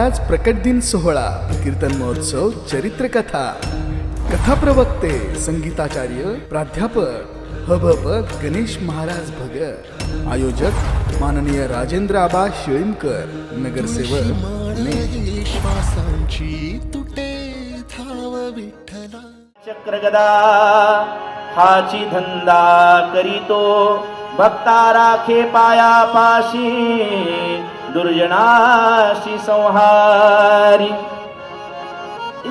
आज प्रकट दिन सोहळा कीर्तन महोत्सव चरित्र कथा कथा प्रवक्ते संगीताचार्य प्राध्यापक हबप गणेश महाराज भगत आयोजक माननीय राजेंद्र आबा शिळीमकर नगरसेवक तुटे धाव विठ्ठला. चक्रगदा हाची धंदा करीतो भक्ता राखे पायापाशी दुर्जनाशी संहारी.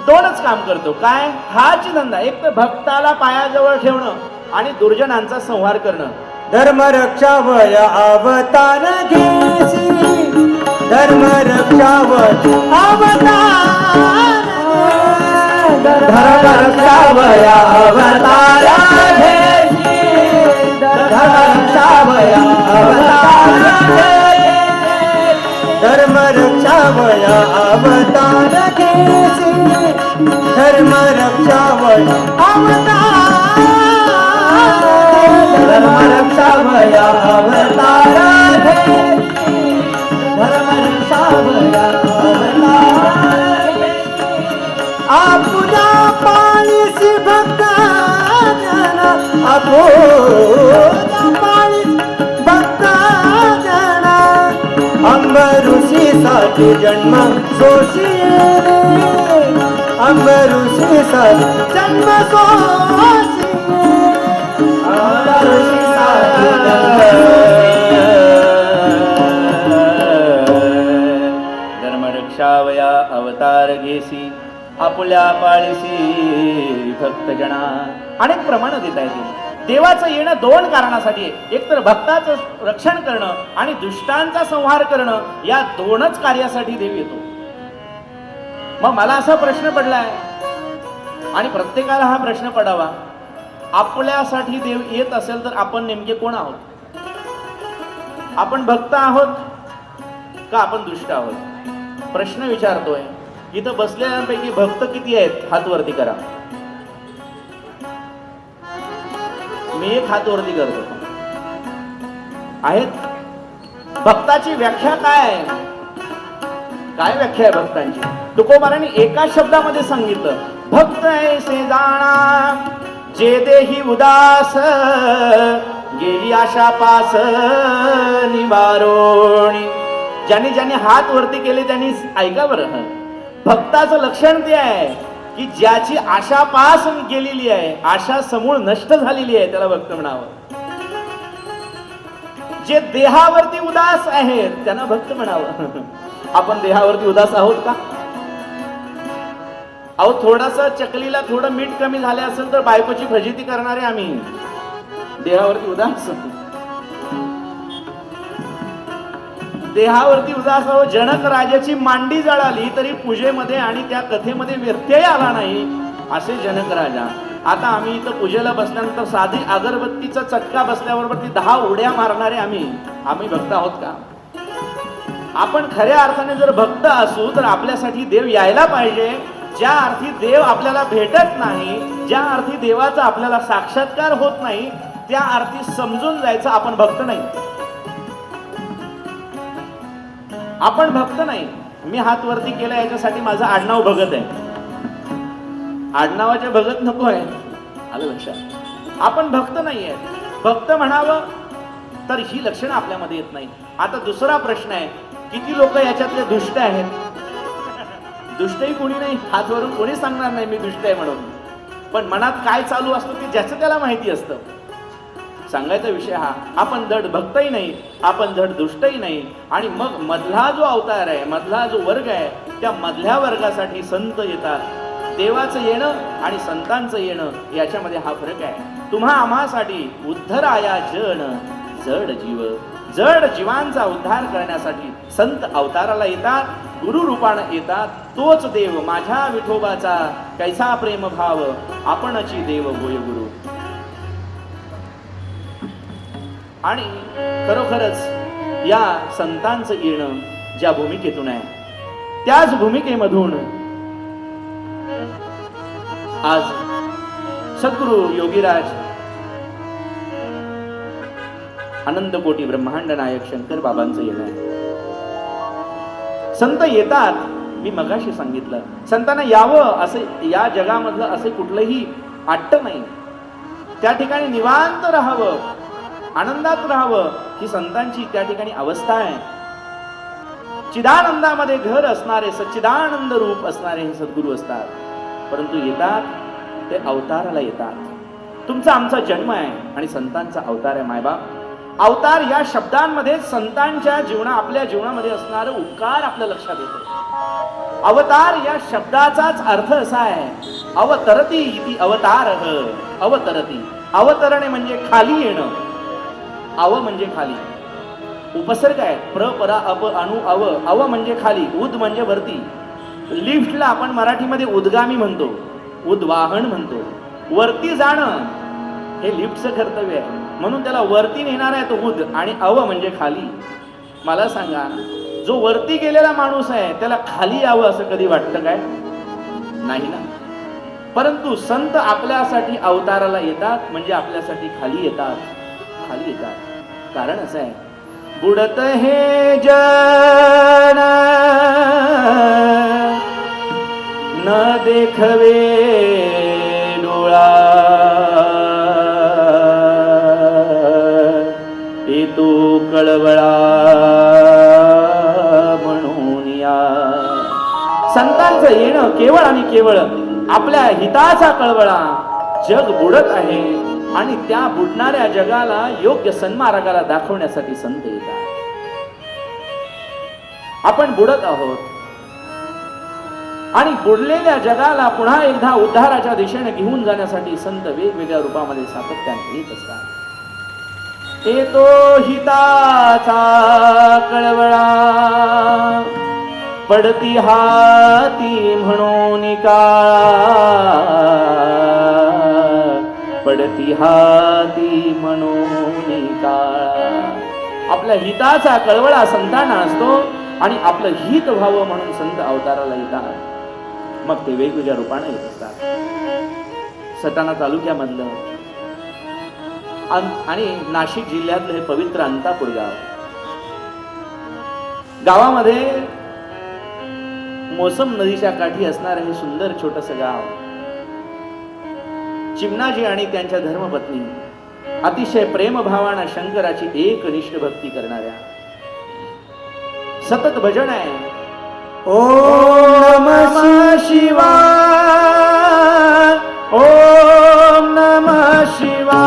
दोनच काम करतो. काय? हाची धंदा. एक तर भक्ताला पायाजवळ ठेवणं आणि दुर्जनांचा संहार करणं. धर्म रक्षा वय अवतार घेसी धर्म रक्षा वय अवतार धर्म रक्षा वय अवतार धर्म रक्षावण अवतार धर्म रक्षावया अवतार धर्म रक्षावया वय अवतार आपुला पाळीसी भक्ताजन आपुला पाळी भक्ताजन. अंबऋषी साठी जन्म सोशी अंबऋषी जन्म सोशी धर्मरक्षावया अवतार घेसी आपल्या पाळीसी भक्तजना अनेक प्रमाण देता येतील देवाचं येणं दोन कारणासाठी एक तर भक्ताचं रक्षण करणं आणि दुष्टांचा संहार करणं या दोनच कार्यासाठी देव येतो. मग मला असा प्रश्न पडलाय आणि प्रत्येकाला हा प्रश्न पडावा. आपल्यासाठी देव येत असेल तर आपण नेमके कोण आहोत? आपण भक्त आहोत का आपण दुष्ट आहोत? प्रश्न विचारतोय. इथं बसलेल्यांपैकी भक्त किती आहेत? हात वरती करा. मी एक हात वरती करतो. आहेत? भक्ताची व्याख्या काय आहे? काय व्याख्या आहे भक्तांची? तुकोबारांनी एका शब्दामध्ये सांगितलं. भक्त ऐसे जाणा जे देही उदास गेली आशा पास निवारोणी. ज्यांनी ज्यांनी हात वरती केले त्यांनी ऐका बरं भक्ताचं लक्षण ते आहे की ज्याची आशा पास गेलेली आहे आशा समूळ नष्ट झालेली आहे त्याला भक्त म्हणावं. जे देहावरती उदास आहेत त्यांना भक्त म्हणावं. आपण देहावरती उदास आहोत का? अहो थोडासा चकलीला थोडं मीठ कमी झाले असेल तर बायकोची फजिती करणारे आम्ही. देहावरती उदास. देहावरती उदास अहो जनक राजाची मांडी जळाली तरी पूजेमध्ये आणि त्या कथेमध्ये व्यत्यय आला नाही असे जनक राजा. आता आम्ही इथं पूजेला बसल्यानंतर साधी अगरबत्तीचा चटका बसल्याबरोबर ती दहा उड्या मारणारे आम्ही. आम्ही भक्त आहोत का? आपण खऱ्या अर्थाने जर भक्त असू तर आपल्यासाठी देव यायला पाहिजे. ज्या अर्थी देव आपल्याला भेटत नाही ज्या अर्थी देवाचा आपल्याला साक्षात्कार होत नाही त्या अर्थी समजून जायचं आपण भक्त नाही. आपण भक्त नाही. मी हात वरती केला याच्यासाठी माझं आडनाव भगत आहे. आडनावाचे भगत नको आहे. आलं लक्षात? आपण भक्त नाही आहे भक्त म्हणावं तर ही लक्षणं आपल्यामध्ये येत नाही आता दुसरा प्रश्न आहे किती लोक याच्यातले दुष्ट आहेत? दुष्टही कोणी नाही हातवरून कोणी सांगणार नाही मी दुष्ट आहे म्हणून. पण मनात काय चालू असतं ते ज्याचं त्याला माहिती असतं. सांगायचा विषय हा आपण धड भक्तही नाही आपण धड दुष्टही नाही आणि मग मधला जो अवतार आहे मधला जो वर्ग आहे त्या मधल्या वर्गासाठी संत येतात. देवाचं येणं आणि संतांचं येणं याच्यामध्ये हा फरक आहे. तुम्हा आम्हासाठी उद्धराया जन जड जीव जड जीवांचा उद्धार करण्यासाठी संत अवताराला येतात गुरु रूपानं येतात तोच देव माझ्या विठोबाचा कैसा प्रेम भाव आपणची देव होय गुरु. आणि खरोखरच या संतांचं येणं ज्या भूमिकेतून आहे त्याच भूमिकेमधून आज सद्गुरु योगीराज आनंद कोटी ब्रह्मांड नायक शंकर बाबांचं येणं आहे. संत येतात. मी मगाशी सांगितलं. संतांना यावं असे या जगामधलं असे कुठलंही आट्ट नाही. त्या ठिकाणी निवांत राहावं. आनंदात राहावं. ही संतांची त्या ठिकाणी अवस्था आहे. चिदानंदामध्ये घर असणारे सच्चिदानंद रूप असणारे हे सद्गुरू असतात. परंतु येतात ते अवताराला येतात. तुमचा आमचा जन्म आहे आणि संतांचा अवतार आहे मायबाप. अवतार या शब्दांमध्ये संतांच्या जीवना आपल्या जीवनामध्ये असणारं उपकार आपल्या लक्षात येतो. अवतार या शब्दाचाच अर्थ असा आहे अवतरती इति अवतार अवतरती. अवतरणे म्हणजे खाली येणं अव म्हणजे खाली. उपसर्ग आहे प्र परा अप अणु अव. अव म्हणजे खाली उद म्हणजे वरती. लिफ्टला आपण मराठीमध्ये उद्गामी म्हणतो उद्वाहन म्हणतो. वरती जाणं हे लिफ्टचं कर्तव्य आहे. म्हणून त्याला वरती नेणार आहे तो उद आणि अव म्हणजे खाली. मला सांगा जो वरती गेलेला माणूस आहे त्याला खाली यावं असं कधी वाटतं काय? नाही ना. परंतु संत आपल्यासाठी अवताराला येतात म्हणजे आपल्यासाठी खाली येतात. खाली येतात. कारण असं आहे बुडत हे जन. न देखवे संतांचं येणं केवळ आणि केवळ आपल्या हिताचा कळवळा. जग बुडत आहे आणि त्या बुडणाऱ्या जगाला योग्य सन्मार्गाला दाखवण्यासाठी संत येतात. आपण बुडत आहोत. आणि बुडलेल्या जगाला पुन्हा एकदा उद्धाराच्या दिशेने घेऊन जाण्यासाठी संत वेगवेगळ्या रूपामध्ये सातत्याने येत असतात. येतो हिताचा कळवळा. पडती हाती म्हणून काळा पडती हाती म्हणून काळा आपल्या हिताचा कळवळा संतांना असतो आणि आपलं हित व्हावं म्हणून संत अवताराला येतात. मग ते वेगवेगळ्या रूपाने येत असतात. सटाणा तालुक्यामधलं आणि नाशिक जिल्ह्यातलं हे पवित्र अंतापूर गाव. गावामध्ये मोसम नदीच्या काठी असणारं हे सुंदर छोटस गाव. चिमणाजी आणि त्यांच्या धर्मपत्नी अतिशय प्रेमभावानं शंकराची एकनिष्ठ भक्ती करणाऱ्या. सतत भजन आहे. ओम नम शिवा ओम नम शिवा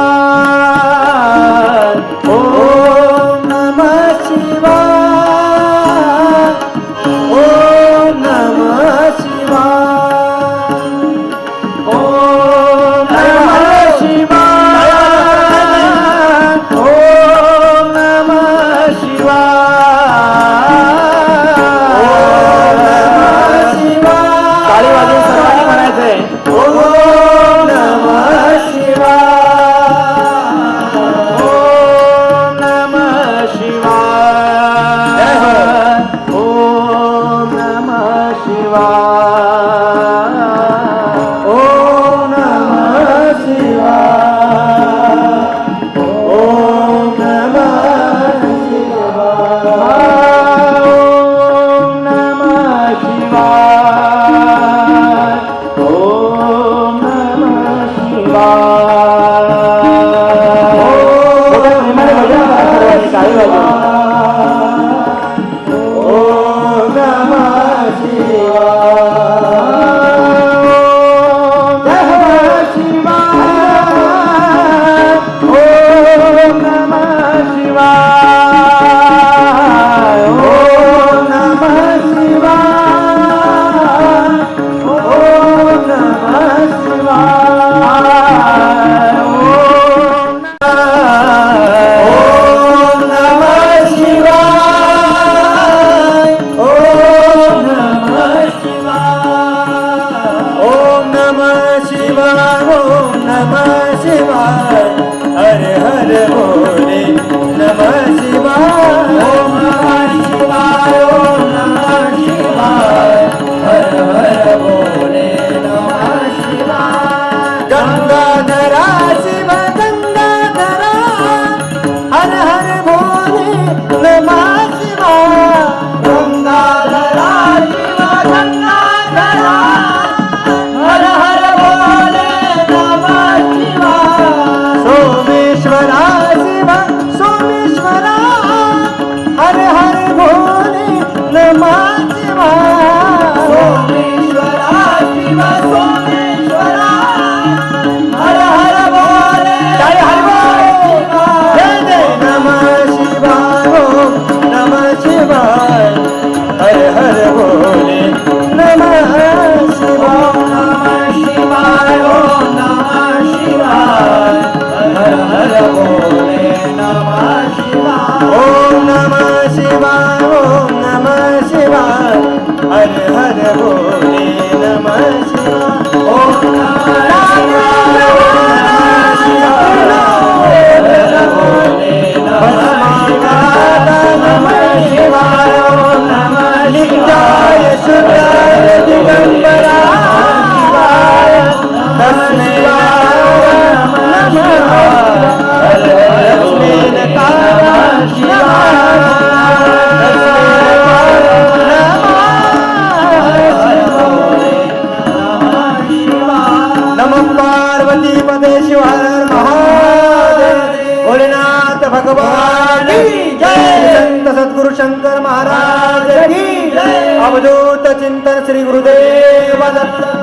नंतर श्री गुरुदेव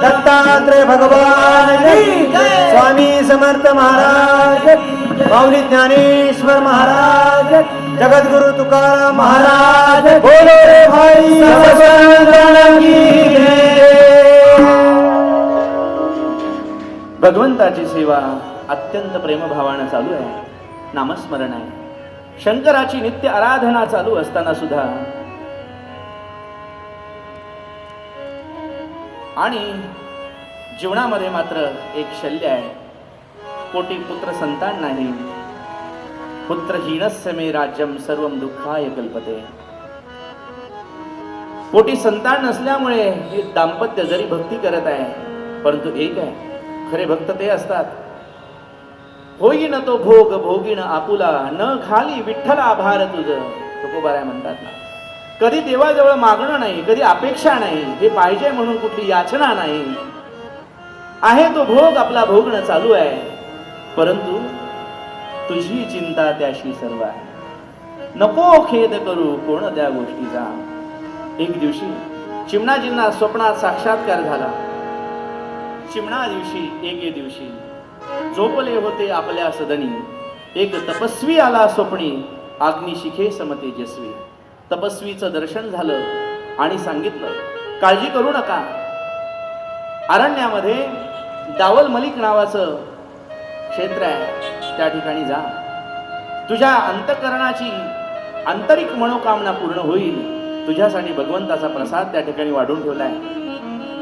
दत्तात्रय भगवान स्वामी समर्थ महाराज माऊली ज्ञानेश्वर महाराज जगद्गुरु तुकाराम महाराज बोलो रे भाई. भगवंताची सेवा अत्यंत प्रेमभावानं चालू आहे. नामस्मरण आहे. शंकराची नित्य आराधना चालू असताना सुद्धा आणि जीवनामध्ये मात्र एक शल्य आहे. कोटी पुत्र संतान नाही पुत्रहीनस्य मे राज्यम सर्व दुःखाय कल्पते. कोटी संतान नसल्यामुळे हे दाम्पत्य जरी भक्ती करत आहे परंतु एक आहे खरे भक्त ते असतात. होईन तो भोग भोगीन आपुला न खाली विठ्ठल आभार तुझ तुकोबाराय म्हणतात ना. कधी देवाजवळ मागणं नाही कधी अपेक्षा नाही हे पाहिजे म्हणून कुठली याचना नाही. आहे तो भोग आपला भोगणं चालू आहे. परंतु तुझी चिंता त्याशी सर्व आहे. नको खेद करू कोण त्या गोष्टीचा. एक दिवशी चिमणाजींना स्वप्नात साक्षात्कार झाला. चिमणा दिवशी एके दिवशी झोपले होते आपल्या सदनी. एक तपस्वी आला स्वप्नी अग्निशिखे समतेजस्वी तपस्वीचं दर्शन झालं आणि सांगितलं काळजी करू नका. अरण्यामध्ये दावल मलिक नावाचं क्षेत्र आहे. त्या ठिकाणी जा. तुझ्या अंतकरणाची आंतरिक मनोकामना पूर्ण होईल. तुझ्यासाठी भगवंताचा प्रसाद त्या ठिकाणी वाढून ठेवलाय.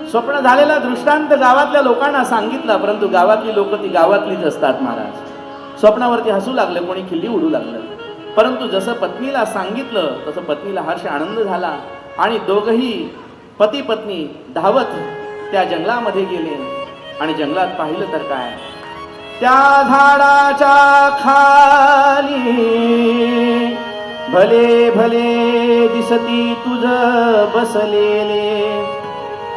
स्वप्न झालेला दृष्टांत गावातल्या लोकांना सांगितला परंतु गावातली लोक ती गावातलीच असतात महाराज. स्वप्नावरती हसू लागलं कोणी खिल्ली उडू लागलं. परंतु जसं पत्नीला सांगितलं तसं पत्नीला हर्ष आनंद झाला आणि दोघही पती पत्नी धावत त्या जंगलामध्ये गेले. आणि जंगलात पाहिलं तर काय? त्या झाडाच्या खाली भले भले दिसती तुझ बसलेले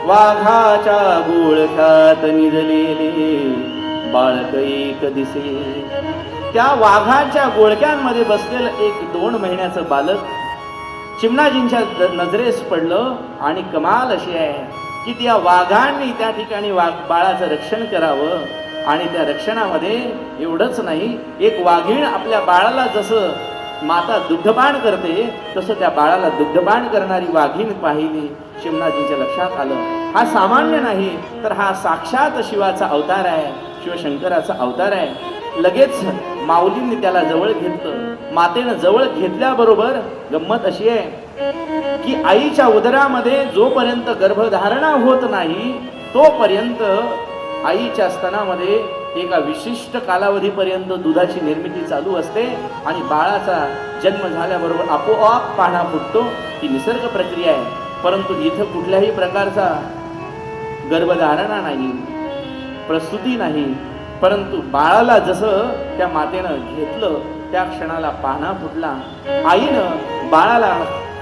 वाघाच्या गोळख्यात निजलेले बाळक एक दिसे. त्या वाघाच्या गोळक्यांमध्ये बसलेलं एक दोन महिन्याचं बालक चिमणाजींच्या नजरेस पडलं आणि कमाल अशी आहे की त्या वाघांनी त्या ठिकाणी वाघ बाळाचं रक्षण करावं आणि त्या रक्षणामध्ये एवढंच नाही एक वाघीण आपल्या बाळाला जसं माता दुग्धपान करते तसं त्या बाळाला दुग्धपान करणारी वाघीण पाहिली शिवनाजींच्या लक्षात आलं. हा सामान्य नाही तर हा साक्षात शिवाचा अवतार आहे शिवशंकराचा अवतार आहे. लगेच माऊलींनी त्याला जवळ घेतलं. मातेनं जवळ घेतल्याबरोबर गंमत अशी आहे की आईच्या उदरामध्ये जोपर्यंत गर्भधारणा होत नाही तोपर्यंत आईच्या स्तनामध्ये एका विशिष्ट कालावधीपर्यंत दुधाची निर्मिती चालू असते आणि बाळाचा जन्म झाल्याबरोबर आपोआप पाहणा फुटतो. ही निसर्ग प्रक्रिया आहे. परंतु इथं कुठल्याही प्रकारचा गर्भधारणा नाही प्रसूती नाही. परंतु बाळाला जसं त्या मातेनं घेतलं त्या क्षणाला पाना फुटला. आईनं बाळाला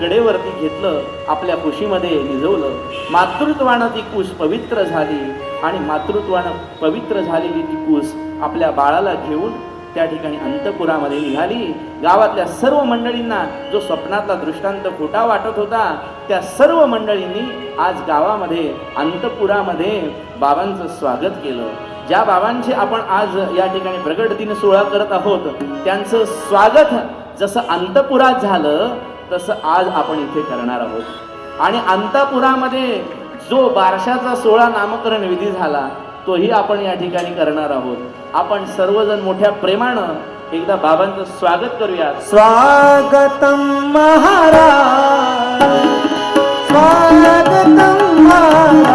कडेवरती घेतलं आपल्या कुशीमध्ये निजवलं. मातृत्वानं ती कूस पवित्र झाली आणि मातृत्वानं पवित्र झालेली ती कूस आपल्या बाळाला घेऊन त्या ठिकाणी अंतपुरामध्ये निघाली. गावातल्या सर्व मंडळींना जो स्वप्नातला दृष्टांत खोटा वाटत होता त्या सर्व मंडळींनी आज गावामध्ये अंतपुरामध्ये बाबांचं स्वागत केलं. ज्या बाबांचे आपण आज या ठिकाणी प्रगट दिन सोहळा करत आहोत त्यांचं स्वागत जसं अंतपुरात झालं तसं आज आपण इथे करणार आहोत. आणि अंतपुरामध्ये जो बारशाचा सोहळा नामकरण विधी झाला तोही आपण या ठिकाणी करणार आहोत. आपण सर्वजण मोठ्या प्रेमानं एकदा बाबांचं स्वागत करूयात. स्वागतं महाराज स्वागतं महाराज.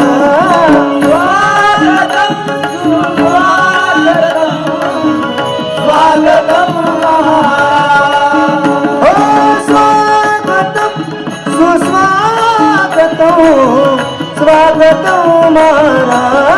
स्वागतम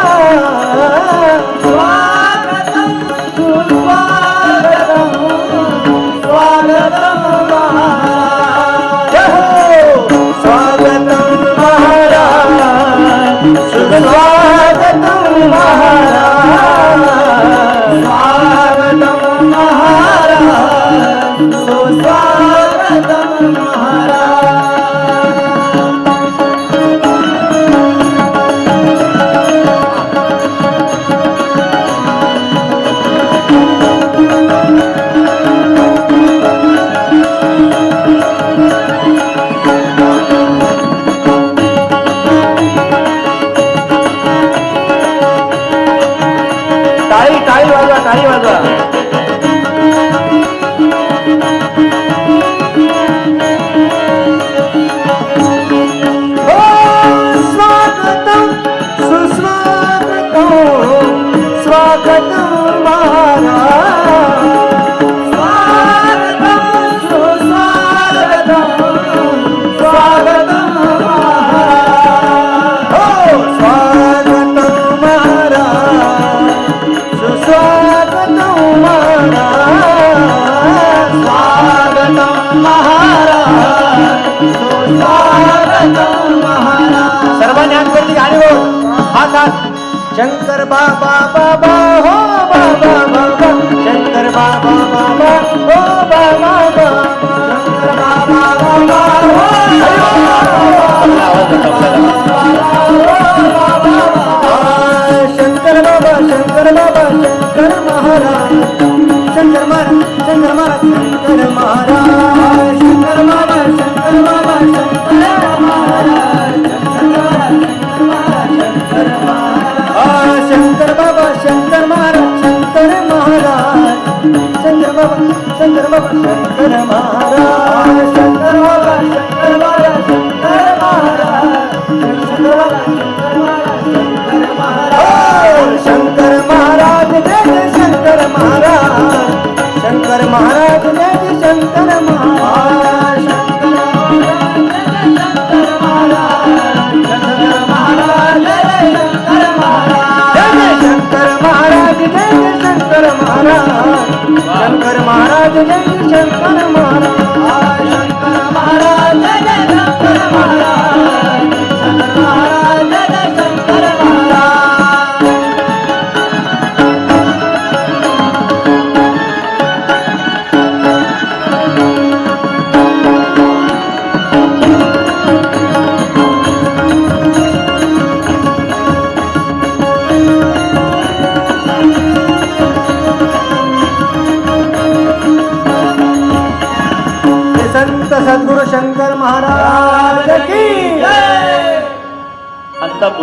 शंकर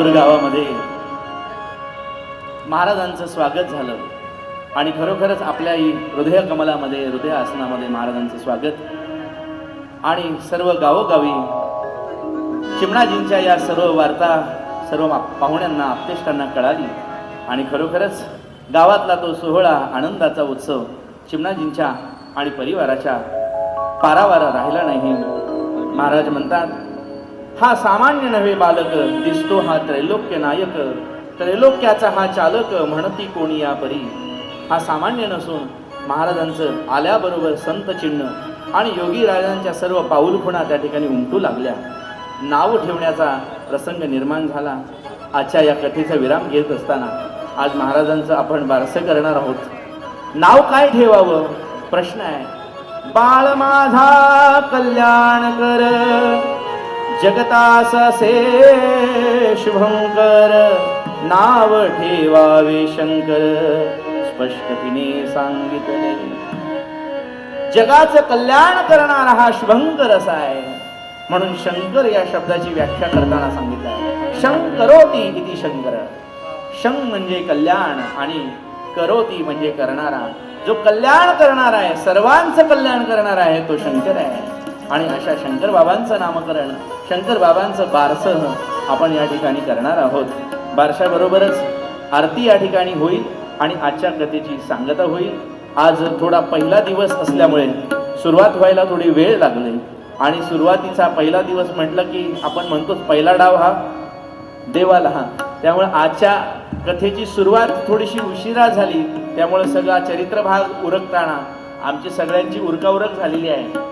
अंतापूर गावामध्ये महाराजांचं स्वागत झालं. आणि खरोखरच आपल्या हृदय कमलामध्ये हृदय आसनामध्ये महाराजांचं स्वागत. आणि सर्व गावोगावी चिमणाजींच्या या सर्व वार्ता सर्व पाहुण्यांना आपतेष्टांना कळाली. आणि खरोखरच गावातला तो सोहळा आनंदाचा उत्सव चिमणाजींच्या आणि परिवाराच्या पारावारा राहिला नाही. महाराज म्हणतात हा सामान्य नव्हे बालक दिसतो हा त्रैलोक्य नायक. त्रैलोक्याचा हा चालक म्हणती कोणी या परी हा सामान्य नसून महाराजांचं आल्याबरोबर संत चिन्ह आणि योगी राजांच्या सर्व पाऊलखुणा त्या ठिकाणी उमटू लागल्या. नाव ठेवण्याचा प्रसंग निर्माण झाला. आजच्या या कथेचा विराम घेत असताना आज महाराजांचं आपण बारसं करणार आहोत. नाव काय ठेवावं? प्रश्न आहे. बाळ माझा कल्याण कर. जगतास शुभंकर नाव ठेवावे शंकर स्पष्टतीने सांगितले. जगाचं कल्याण करणारा हा शुभंकर असा आहे. म्हणून शंकर या शब्दाची व्याख्या करताना सांगितलं आहे. शंकरोती इति शंकर? शं म्हणजे कल्याण आणि करोती म्हणजे करणारा. जो कल्याण करणारा आहे सर्वांचं कल्याण करणारा आहे तो शंकर आहे. आणि अशा शंकर बाबांचं नामकरण शंकर बाबांचं बारसह आपण या ठिकाणी करणार आहोत. बारशाबरोबरच आरती या ठिकाणी होईल आणि आजच्या कथेची सांगता होईल. आज थोडा पहिला दिवस असल्यामुळे सुरुवात व्हायला थोडी वेळ लागली. आणि सुरुवातीचा पहिला दिवस म्हटलं की आपण म्हणतोच पहिला डाव हा देवाला हा. त्यामुळे आजच्या कथेची सुरुवात थोडीशी उशिरा झाली. त्यामुळे सगळा चरित्र भाग उरकताना आमची सगळ्यांची उरकाउरक झालेली आहे.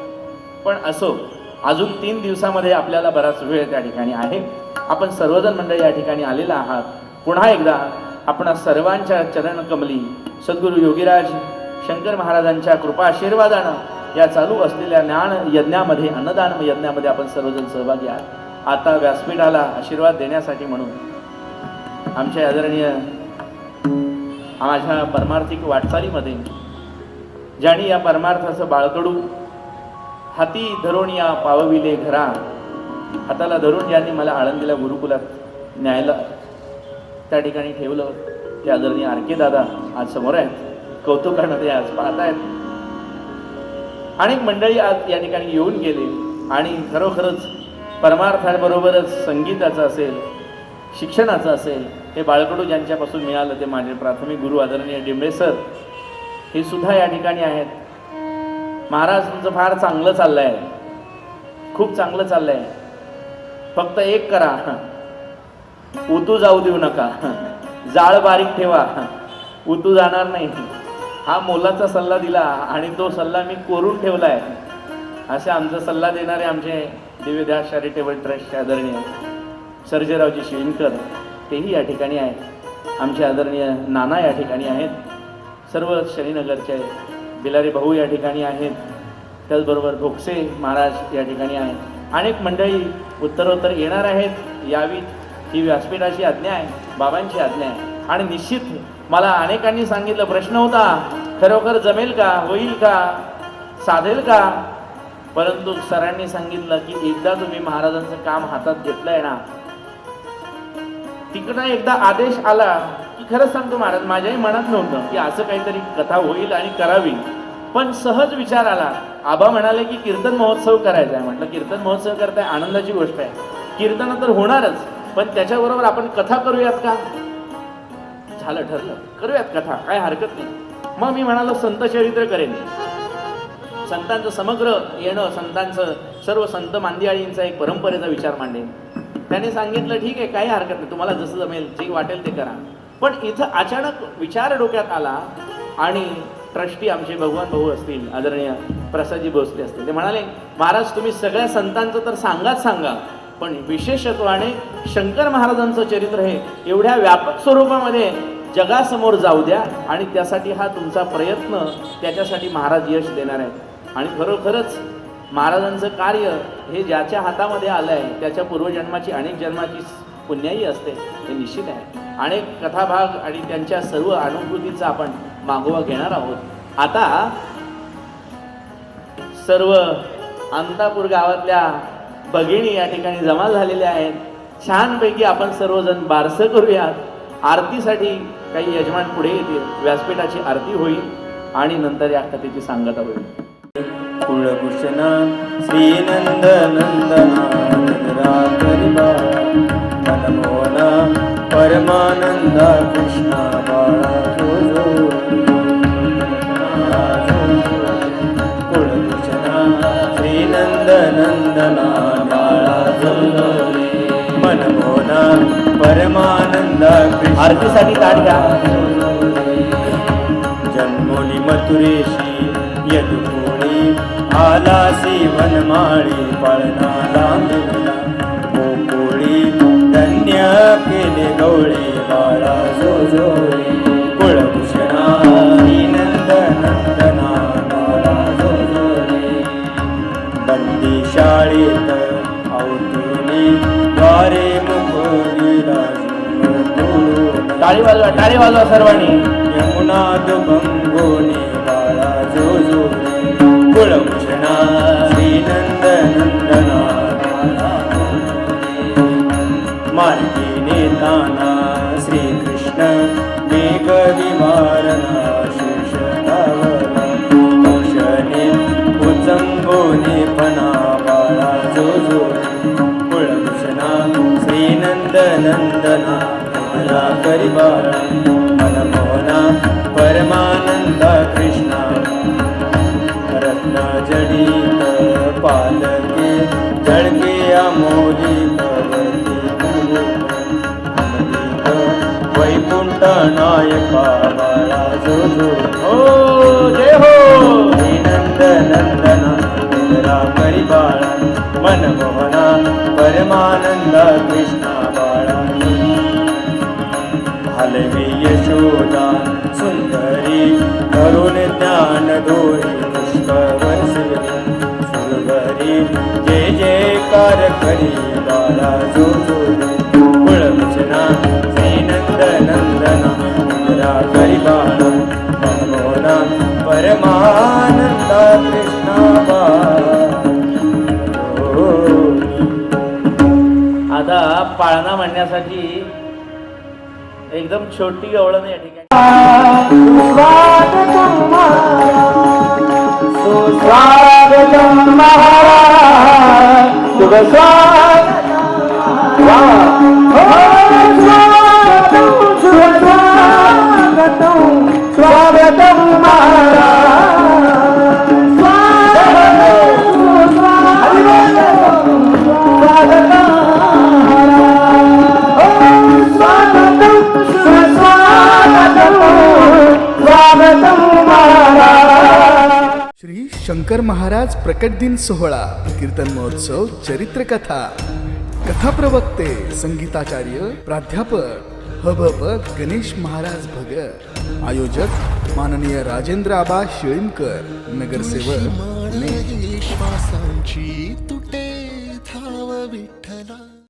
पण असो अजून तीन दिवसामध्ये आपल्याला बराच वेळ त्या ठिकाणी आहे. आपण सर्वजण मंडळी या ठिकाणी आलेला आहात. पुन्हा एकदा आपण सर्वांच्या चरणकमली सद्गुरु सद्गुरू योगीराज शंकर महाराजांच्या कृपा आशीर्वादानं या चालू असलेल्या ज्ञान यज्ञामध्ये अन्नदान यज्ञामध्ये आपण सर्वजण सहभागी आहात. आता व्यासपीठाला आशीर्वाद देण्यासाठी म्हणून आमचे आदरणीय माझ्या परमार्थिक वाटचालीमध्ये ज्याने या परमार्थाचं बाळकडू हाती धरून या पावविले घरा. हाताला धरून ज्यांनी मला आळंदीला गुरुकुलात न्यायला त्या ठिकाणी ठेवलं ते आदरणीय आर के दादा आज समोर आहेत. कौतुकानं ते आज पाहत आहेत अनेक मंडळी आज या ठिकाणी येऊन गेले. आणि खरोखरच परमार्थाबरोबरच संगीताचं असेल शिक्षणाचं असेल हे बाळकडू ज्यांच्यापासून मिळालं ते माझे प्राथमिक गुरु आदरणीय डिंबे सर हे सुद्धा या ठिकाणी आहेत. महाराज तुमचं फार चांगलं चाललंय. आहे खूप चांगलं चाललंय. आहे फक्त एक करा. उतू जाऊ देऊ नका. जाळ बारीक ठेवा. उतू जाणार नाही. हा मोलाचा सल्ला दिला आणि तो सल्ला मी कोरून ठेवलाय. असे आमचा सल्ला देणारे आमचे दिव्यदास चॅरिटेबल ट्रस्टचे आदरणीय सर्जेरावजी शिवणकर तेही या ठिकाणी आहेत. आमचे आदरणीय नाना या ठिकाणी आहेत. सर्व शनीनगरचे बिलारी भाऊ या ठिकाणी आहेत. त्याचबरोबर भोगसे महाराज या ठिकाणी आहेत. अनेक मंडळी उत्तरोत्तर येणार आहेत. यावीत ही व्यासपीठाची आज्ञा आहे बाबांची आज्ञा आहे. आणि निश्चित मला अनेकांनी सांगितलं प्रश्न होता खरोखर जमेल का होईल का साधेल का? परंतु सरांनी सांगितलं की एकदा तुम्ही महाराजांचं काम हातात घेतलंय ना तिकडं एकदा आदेश आला की खरंच सांगतो महाराज माझ्याही मनात नव्हतं की असं काहीतरी कथा होईल आणि करावी. पण सहज विचार आला. आबा म्हणाले की कीर्तन महोत्सव करायचा आहे. म्हटलं कीर्तन महोत्सव करताय आनंदाची गोष्ट आहे. कीर्तन तर होणारच पण त्याच्याबरोबर आपण कथा करूयात का? झालं ठरलं. करूयात कथा काय हरकत नाही. मग मी म्हणालो संत चरित्र करेन. संतांचं समग्र येणं संतांचं सर्व संत मांदियाळींचा एक परंपरेचा विचार मांडेन. त्याने सांगितलं ठीक आहे काही हरकत नाही तुम्हाला जसं जमेल जे वाटेल ते करा. पण इथं अचानक विचार डोक्यात आला आणि ट्रस्टी आमचे भगवान भाऊ असतील आदरणीय प्रसादजी भोसले असतील ते म्हणाले महाराज तुम्ही सगळ्या संतांचं तर सांगाच सांगा पण विशेषत्वाने शंकर महाराजांचं चरित्र हे एवढ्या व्यापक स्वरूपामध्ये जगासमोर जाऊ द्या आणि त्यासाठी हा तुमचा प्रयत्न त्याच्यासाठी महाराज यश देणार आहे आणि खरोखरच महाराजांचं कार्य हे ज्याच्या हातामध्ये आलं आहे त्याच्या पूर्वजन्माची अनेक जन्माची पुण्याई असते हे निश्चित आहे. अनेक कथाभाग आणि त्यांच्या सर्व अनुभूतीचा आपण मागोवा घेणार आहोत. आता सर्व अंतापूर गावातल्या भगिनी या ठिकाणी जमा झालेल्या आहेत. छानपैकी आपण सर्वजण बारसं करूयात. आरतीसाठी काही यजमान पुढे येतील. व्यासपीठाची आरती होईल आणि नंतर या कथेची सांगता होईल. कुळभूषण श्रीनंद नंदना नंदराकरिबा मनमोहना परमानंद कृष्ण बाळा जो जो कुळभूषण श्रीनंद नंदना बाळा मनमोहना परमानंद आरतीसाठी ताट घ्या. जन्मोनी मथुरेशी यदुकोळी आलासी वनमाळी पळना लांबला गोकुळी धन्य केले गवळे बाळा जो जोळे कुळभूषणा नंद नंदना बाळा जो जोळे बंदी शाळेत अवतुनी द्वारे मुखोरीला टाळी वाजवा टाळी वाजवा सर्वांनी. यमुना दुभंगोनी नाना श्रीकृष्ण देपरिवारना सुशता पुचम्भोने भना बाला जो जोन्द कुलकृष्ण श्रीनन्दनन्दना कमला परिवारङ्गलभवना परमानन्द कृष्णा। रत्नाजडी पालके जडके अोली नायका बाळा जो जो हो जय हो नंद नंदना इंद्रा करी मनमोहना परमानंद कृष्णा बाळा हलवी यशोदा सुंदरी करुण ज्ञान डोळी पुष्कळ सुरभरी जय कार करी बाळा जो जो गाणं म्हणण्यासाठी एकदम छोटी गवळण या ठिकाणी शंकर महाराज प्रकट दिन सोहळा कीर्तन महोत्सव चरित्र कथा कथा प्रवक्ते संगीताचार्य प्राध्यापक हबप गणेश महाराज भगत आयोजक माननीय राजेंद्र आबा शिळीमकर नगरसेवक